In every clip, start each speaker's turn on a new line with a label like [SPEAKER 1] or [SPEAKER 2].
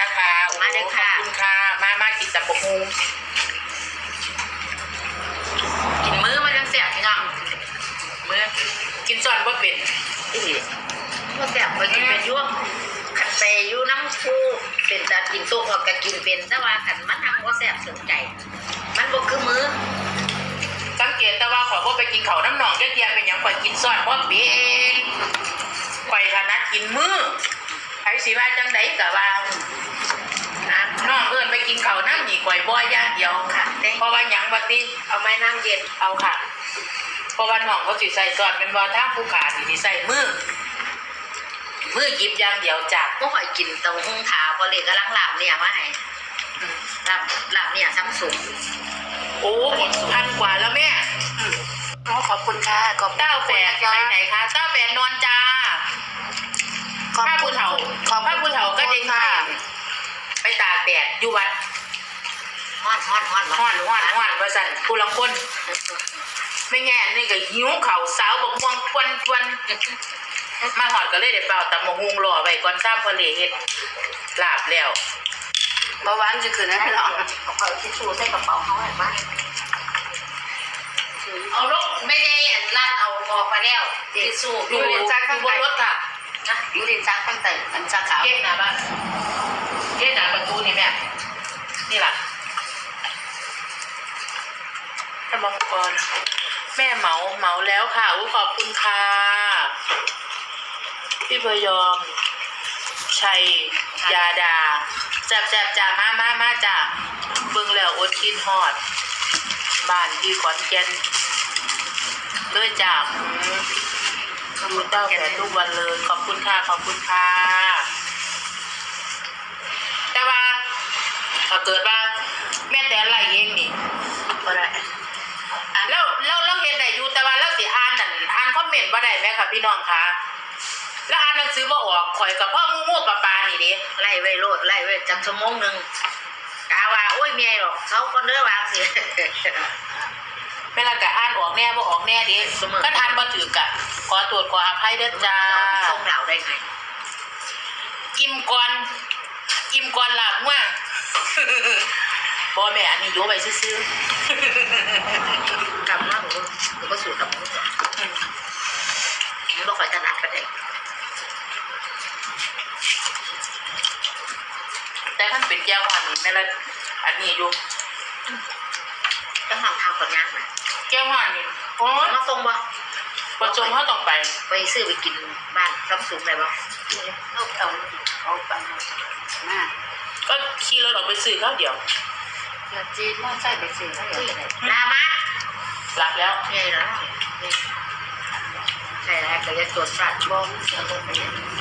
[SPEAKER 1] นะคะโอ้โห
[SPEAKER 2] มาเลยค่ะ
[SPEAKER 1] ขอบคุณค่ะ มามากินตับกฮู
[SPEAKER 2] กินมื้อมันยังแสบพี่น้องมื้อ
[SPEAKER 1] กินซอนว่าเป็น
[SPEAKER 2] ที่นี่มันแสบไปกินเป็นยวงขันไปอยู่น้ำคูเป็นตากินตุกออกก็กินเป็นแต่ว่าขันมันทำว่าแสบสนใจ มันบ่คือมื้อ
[SPEAKER 1] สังเกตแต่ว่าขอยว่าไปกินเขาวน้ำหนองเกียเป็นอย่างข่อยกินซอนว่าเป็นข่อยถนัดกินมือใค รสิว่าจังไดกะว่า
[SPEAKER 2] นะ
[SPEAKER 1] น้องเอิ้นไปกินเขาวน้ำหนีข่อยบ่อย่างเดียว
[SPEAKER 2] ค่ะแต่
[SPEAKER 1] เพราะว่าหยังบัดนี้
[SPEAKER 2] เอาไม้น้ำเย็น
[SPEAKER 1] เอาค่ะ เพราะว่าน้องเขาสิใส่ซอนเป็นว่าถ้าผู้ขาสิสิใส่มือมือหยิบอย่างเดียวจาก
[SPEAKER 2] พวกข่อยกินเตาหุ้งขาวพอเลยกำลังหลับเนี่ยมาให้
[SPEAKER 1] อืม
[SPEAKER 2] หลับหลับเนี่ยซ้ำสูง
[SPEAKER 1] โอ้พันกว่าแล้วแม่
[SPEAKER 2] อ๋อขอบคุณค่ะขอบ
[SPEAKER 1] เต้าแฝดไปไหนคะเต้าแฝดนอนจ้า ผ้าผู้เฒ่าผ้าผู้เฒ่าก็เด็กค่ะไปตากแดดอยู่วัด
[SPEAKER 2] ฮ้อนฮ้อนฮ้อน
[SPEAKER 1] ห้อนห้อนห้อนว่าสั่นผู้ลังคนไม่แง่นี่ก็หิวเข่าวสาวบอกม่วงทวนทวนมาหอดก็เลยเดี๋ยวเปล่าตำมะฮุงรอไว้ก่อนซ้ำพอเหลเฮ็ดลาบแล้ว
[SPEAKER 2] เบาหวานจะขึ้นนะพี่น้องเอาทิชชู่ใส่กระเป๋าเขาไว้บ้างเอาลูกไม่ได้อันลาดเอาออกไปแล้วทิชชู่
[SPEAKER 1] อยู่อยู่บนรถค่ะ
[SPEAKER 2] นะอ ยู่ดินซักตั้งแต่อันซักขาว
[SPEAKER 1] เก๊กหนาบ้านเก๊กหนาประตูนี่แม่นี่ล่ะถ้ามองก่อนแม่เหมาเหมาแล้วค่ะอุ้ขอบคุณค่ะพี่พยอม ชัยยาดาแซ่บแซ่บจ้ามามามาจ้าเบิ่งแล้วอดคินฮอด บ้านที่ขอนแก่นเลยจ้าอืมดูเต้าแก่ทุกวันเลย ขอบคุณค่ะ ขอบคุณค่ะ แต่ว่าถ้าเกิดว่าแม่แต่อะไรเองนี่
[SPEAKER 2] ก็ได้
[SPEAKER 1] อะแล้วแล้วเราเห็นได้อยู่แต่ว่าเราสิอ่านนั่นอ่านคอมเมนต์บ่ได้ไหมคะพี่น้องคะแล้วอ่านหนังสือบ่ออกข่อยกับพ่องูงูปลาปลานี่เดิ
[SPEAKER 2] ไล่ไว้โลดไล่ไว้จักชั่วโมงหนึ่งกาว่าโอ้ยเมียหรอกเขาคนเด้อวางสิ
[SPEAKER 1] เวลาก็อ่านออกแน่บ่ออกแน่เดิ
[SPEAKER 2] เสมอ
[SPEAKER 1] คันอ่านบ่ถูกกะขอตรวจขออภัยเด้อจ้า
[SPEAKER 2] ส่งเหล่าได้ไง
[SPEAKER 1] อิ่มก่อนอิ่มก่อนหลับมั่วบ่แม่อันนี้โยไว้ซื่อก
[SPEAKER 2] ลับมาผมผมก็สูตรกับผม
[SPEAKER 1] ๆอืม
[SPEAKER 2] ผมต้องคอยถนัดกันเอง
[SPEAKER 1] แต่คันเป็นแก้วอันนี้แม่ละอันนี้อยู่
[SPEAKER 2] ต้องทำทางคนงานมา
[SPEAKER 1] แก้วอันนี้โอ้ย
[SPEAKER 2] มาส่งบ่
[SPEAKER 1] บ่จมเฮาต้องไป
[SPEAKER 2] ไปซื้อไปกินบ้านซ้ำสูงได้บ่เอาเอาเอาไปมา
[SPEAKER 1] ก็ขี่รถออกไปซื้อข้าวเดียว
[SPEAKER 2] อย่าจีนว่าใช่ไปซื้อเขาอย่างลามา
[SPEAKER 1] รับแล้ว
[SPEAKER 2] ไงล่ะใช่แล้วก็จะตรวจสัตว์บ่เสียลงไปเนี่ย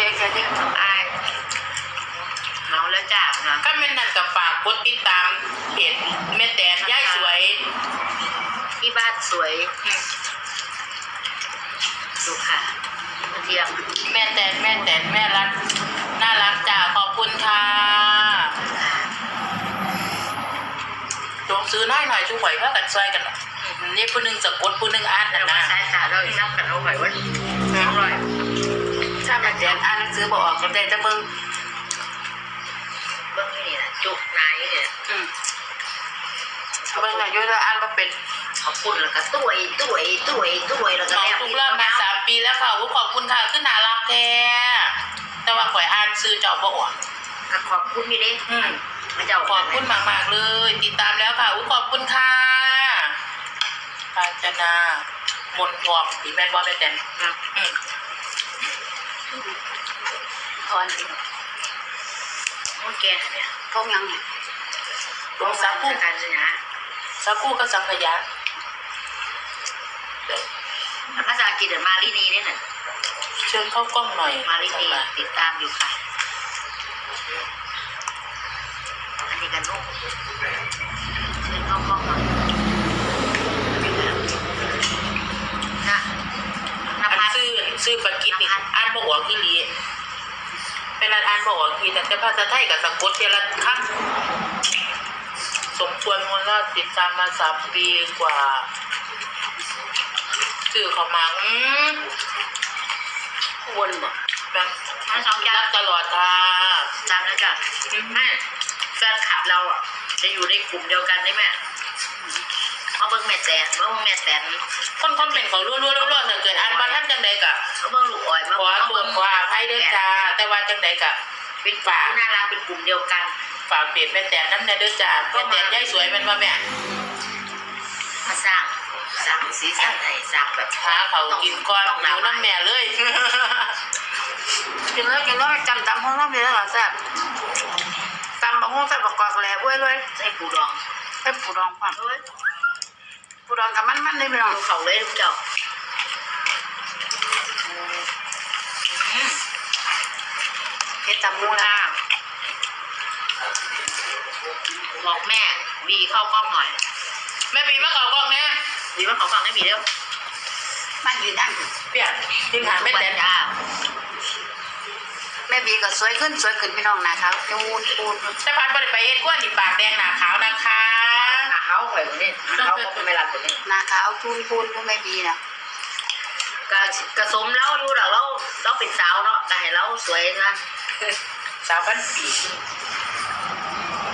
[SPEAKER 1] เพราะก็ยังแค่นี้
[SPEAKER 2] อายเมาแล้วจ้านะ
[SPEAKER 1] ก็แม่นั่นกับฝากกดติดตามเพจแม่แตนย่ายสวย
[SPEAKER 2] ที่บ้านสวย
[SPEAKER 1] อืม
[SPEAKER 2] ดูค่ะมาเที่ยง
[SPEAKER 1] แม่แตนแม่แตนแม่รักน่ารักจ้าขอบคุณค่ะจงซื้อหน่อยหน่อยช่วยเพื่อกันซอยกันหน่อยอืมนี่ผู้หนึงจะกดผู้หนึงอ่าน
[SPEAKER 2] แต่
[SPEAKER 1] นะ
[SPEAKER 2] ว่า
[SPEAKER 1] นะ
[SPEAKER 2] สายตาเราอีกซ้ำกันเอาไว้ว่าอร่อย
[SPEAKER 1] ถ้าแม่แตนอ่านหนังสือบอกออกก็ได้จะเบิ่ง
[SPEAKER 2] เบิ้งนี่นะจุกนายเนี่ย
[SPEAKER 1] อืมเบิ่งอายุแล้วอ่านมาเป็น
[SPEAKER 2] ขอบคุณแล้วก็ตุ้ยตุ้ยตุ้ยตุ้ยแล้วก็
[SPEAKER 1] น้อง
[SPEAKER 2] แล้ว
[SPEAKER 1] ทุกเริ่มมาสามปีแล้วค่ะอุ๊ยขอบคุณค่ะขึ้นน่ารักแท้แต่ว่าข่อยอ่านซื้อเจ้าบ่ออก
[SPEAKER 2] ขอบคุณพี่เด้
[SPEAKER 1] อืม
[SPEAKER 2] พระเจ้า
[SPEAKER 1] ขอบคุณมากมากๆเลย ติดตามแล้วค่ะอุ๊ยขอบคุณค่ะกาญจนามนทองตีแม่นบ่แม่แตนอืม
[SPEAKER 2] ทอนสิโอเคเนี่ย
[SPEAKER 3] ท้องยังเนี่ย
[SPEAKER 1] ลงสัก
[SPEAKER 2] พู
[SPEAKER 1] คู่
[SPEAKER 2] ดกันนะ
[SPEAKER 1] สักคู่ก็สังขยา
[SPEAKER 2] ภาษาอังกฤษมาลีนีเนี่ยน่ะ
[SPEAKER 1] เชิญเข้ากล้องหน่อย
[SPEAKER 2] มาลีนีติดตามอยู่ค่ะ อันนี้กันลูก ซื้อปลากิดนี่อ่านบ
[SPEAKER 1] อ
[SPEAKER 2] กว่า
[SPEAKER 1] ที่ดีเป็นอ่านบอกว่าที่แต่ภาษาไทยกับสะกดเจรัญคำสมควรมูลค่าติดตามมาสามปีกว่าสื่อเขามัง
[SPEAKER 2] วนบ่
[SPEAKER 1] แบบ
[SPEAKER 2] ทั้งสองจ้า
[SPEAKER 1] ตลอดค่ะ
[SPEAKER 2] จำแล้วจ้ะแม่แฟนขับเราอะ จะอยู่ในกลุ่มเดียวกันได้ไหม มาเบิ่งแม่แตนมาเบิ่งแม่แตน
[SPEAKER 1] คนคนเป็นเขารั่วรั่วรั่วถ้าเกิดอ่านมาท่านจังใดกะ
[SPEAKER 2] มาเบิ่งลูกอ่อยมา
[SPEAKER 1] ขอ
[SPEAKER 2] มา
[SPEAKER 1] ตัว
[SPEAKER 2] เบิ่ง
[SPEAKER 1] ขออภัยด้วยจ้าแต่ว่าจังใดกะ
[SPEAKER 2] เป็นฝาที่น่ารักเป็นกลุ่มเดียวกัน
[SPEAKER 1] ฝากเปลี่ยนแม่แตนน้ำแน่เด้อจ้าแม่แตนย่ายสวยแมันมาแม่
[SPEAKER 2] มาสร้างสร้างสีสันให้สร้างแบบ
[SPEAKER 1] หาเขากินก้อน
[SPEAKER 2] ต้อง
[SPEAKER 1] หนูน้ำแม่เลย
[SPEAKER 3] กินแล้วกินแล้วจำตำห้องน้ำเลยแล้วแซ่บตำบะห้องใส่ประกอบแหล่ด้วยเลย
[SPEAKER 2] ใส่ปูดอง
[SPEAKER 3] ใส่ปูดองควา ม
[SPEAKER 2] เฮ้ย
[SPEAKER 3] ปูดองกับมันมันเลยพี่น้อง
[SPEAKER 2] ดูเขาเลยลูกเจ้าอืม
[SPEAKER 3] เฮ็ดตำมูละ
[SPEAKER 2] บอกแม่บีเข้ากล้องหน่อย
[SPEAKER 1] แม่ปีมาเก่ากล้องแม่
[SPEAKER 2] บีมาขอฟังให้บีเร็ว
[SPEAKER 3] มันอยู่นั่น
[SPEAKER 1] เปลี่ยนทิ้งหาแม่แตน
[SPEAKER 2] จ้า
[SPEAKER 3] แม่บีก็สวยขึ้นสวยขึ้นพี่น้องนะครับจูนปูน
[SPEAKER 1] แต่พัดบ่ได้ไปเฮ็ดกวนนี่ปากแดงหนาขาวนะคะ
[SPEAKER 2] หน้า เขาข่อยนี่หน้าเขาก็ไม่รันตัวนี้
[SPEAKER 3] หน้าขาวจูนปูนก็แม่บีนะ
[SPEAKER 2] กะกะสมแล้วอยู่ดอกเราเราเป็นสาวเนาะก็ให้เราสวยนะ
[SPEAKER 1] สาวพันปี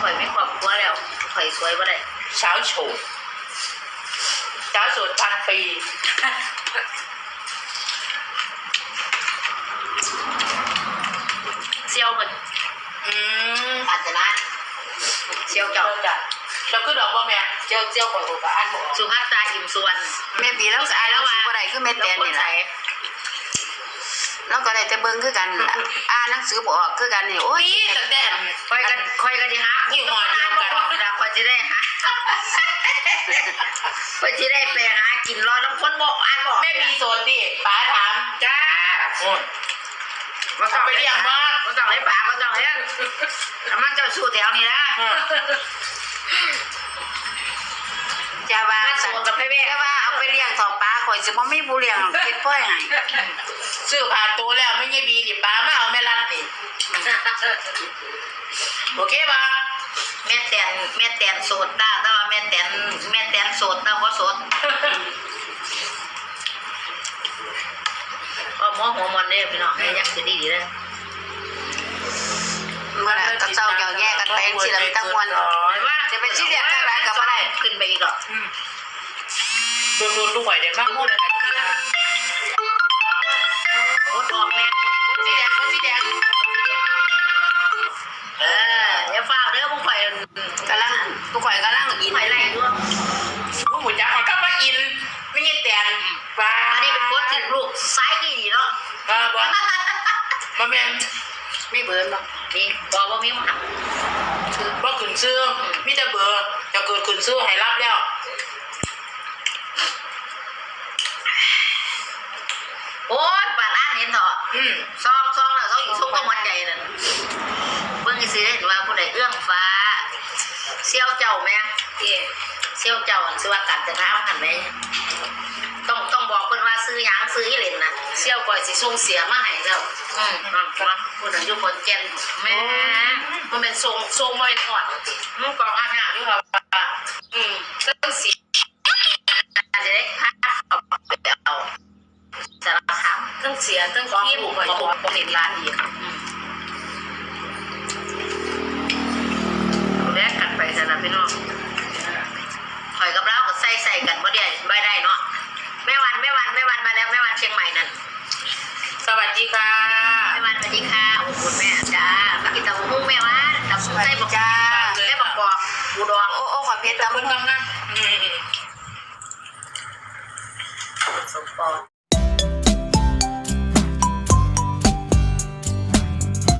[SPEAKER 2] ข่อยไม่ครอบครัวแล้วข่อยสวยบ่ได้
[SPEAKER 1] สาวโฉดสาวโฉดพันปี
[SPEAKER 2] เซี่ยวเหมือน
[SPEAKER 1] อืม
[SPEAKER 2] อาจจะนะ เซี่ยวเจ้า
[SPEAKER 1] เจ้าจ้ะเจ้าคือดอกบ่แม่
[SPEAKER 2] เซี่ยวเซี่ยวข่อยก็อ่านบ่สุภัตตาอิ่มสุวรรณ
[SPEAKER 3] แม่บีแล้วก็อ่านหนังสือบ่ได้คือแม่แตนนี่
[SPEAKER 2] ใส
[SPEAKER 3] ล่ะแล้วก็ได้แต่เบิ่งคือกันล่ะอ่านหนังสือบ่ออกคือกันนี่โอ้ย
[SPEAKER 1] นี่ตั้งแต่
[SPEAKER 2] ข่อยก็ข่อยก็สิหา
[SPEAKER 1] อยู่หอเดียวกัน
[SPEAKER 2] แล้วข่อยสิได้หาข่อยสิได้ไปหากินรอน้ำคนบ่อ่านบ่
[SPEAKER 1] แม่ปีโสดดิป๋าถาม
[SPEAKER 2] จ้า
[SPEAKER 1] โอ้ย
[SPEAKER 2] มาต้อง
[SPEAKER 1] ไปเรียกบ่
[SPEAKER 2] มาต้องให้ปากมาต้องให้เอามันเจ้าสู้แถวนี้นะ
[SPEAKER 1] อืม
[SPEAKER 3] จะว่า
[SPEAKER 2] มา
[SPEAKER 3] สั
[SPEAKER 2] สู้
[SPEAKER 3] น
[SPEAKER 2] กับให้แม่
[SPEAKER 3] แต่ว่าเอาไปเลี้ยงต่อปลาข่อยสิบ่มีผู้เลี้ยงเฮ็ดพ่อยให้
[SPEAKER 1] ซื้อผ่าตัวแล้วไม่ใช่บีนี่ป๋ามาเอาแม่รัดนี่โอเคป่ะ
[SPEAKER 2] แม่แตนแม่แตนโสดได้แต่ว่าแม่แตนแม่แตนโสดแต่บ่โสด หมอหัวมันเด้อพี่น้องให้ยักสิดีดีเลย
[SPEAKER 3] เมื่อไหร่ก็เจ้าเจ้าแยกกันไปสิละมันตั้งวันจะเป็นชื่อเรียกจังไรก็บ่ได้
[SPEAKER 2] ขึ้นไปอีกหรอก
[SPEAKER 1] โดนโดนลูกไหวเด็ดมากพูดอะไรกันนะ
[SPEAKER 2] โคตรออกแม่
[SPEAKER 1] สีแดงสีแดง
[SPEAKER 2] เอออย่าฟ้าวเด้อพวกข่อย
[SPEAKER 3] กำลังทุกข่อยกำลังอิน
[SPEAKER 2] ข่อยไล่ด้วย
[SPEAKER 1] ลูกหัวจักเขามาอินไม่ใช่แตนป้า
[SPEAKER 2] อันนี้เป็นโคตรถึงลูกซ้ายดีเนาะ
[SPEAKER 1] ป้าบ่ มาแม่น
[SPEAKER 3] มีเบิร์นบ่
[SPEAKER 2] มีบอกว่ามีหมัก
[SPEAKER 1] คือบ่ขึ้นซื้อมีแต่เบอร์จะเกิดขึ้นซื้อให้รับแล้ว
[SPEAKER 2] โอ้ยปาดอ่านเห็นเถอะ
[SPEAKER 1] อืม
[SPEAKER 2] ซองซองแล้วซองอีกซุกก็หมดใจนั่นเบิ่งสิได้เห็นว่าผู้ใดเอื้องฟ้าเซี่ยวเจ้าแม่ที่เซี่ยวเจ้าอันชื่อว่ากันจะท้าหันไหม ซื้อหยังซื้ออีเหล่นน่ะเซี่ยวก่อยสิส่งเสียมาให้เจ้าอืมนั่นครับผู้นั้นอยู่คนแก่นแม่
[SPEAKER 1] มันเป็นทรงทรงไม่ถอด
[SPEAKER 2] มึงกองอาหารอยู่ครับอืมต้องเสียอาจจะได้พาเขาไปเอาสารพัดต้องเสียต้องขี้บุกไปบุกเห็นร้านอีกแลกกันไปสนะพี่น้องข่อยกับเราก็ใส่ใส่กันบ่ได้บ่ได้เนาะ
[SPEAKER 1] ค่ะ
[SPEAKER 2] แม่วันสวัสดีค่ะโอ้โหแม่จ้ามากินตำบักหุ่งแม่วันตำบักหุ่งใส่บัก
[SPEAKER 3] จ้า
[SPEAKER 2] ใส่บักกอกปูดอง
[SPEAKER 3] โอ้โอ้ขอเพชร
[SPEAKER 1] ขอบ
[SPEAKER 3] ตำ
[SPEAKER 1] คุณ
[SPEAKER 3] มู
[SPEAKER 1] มากนะอืม
[SPEAKER 2] สมปอง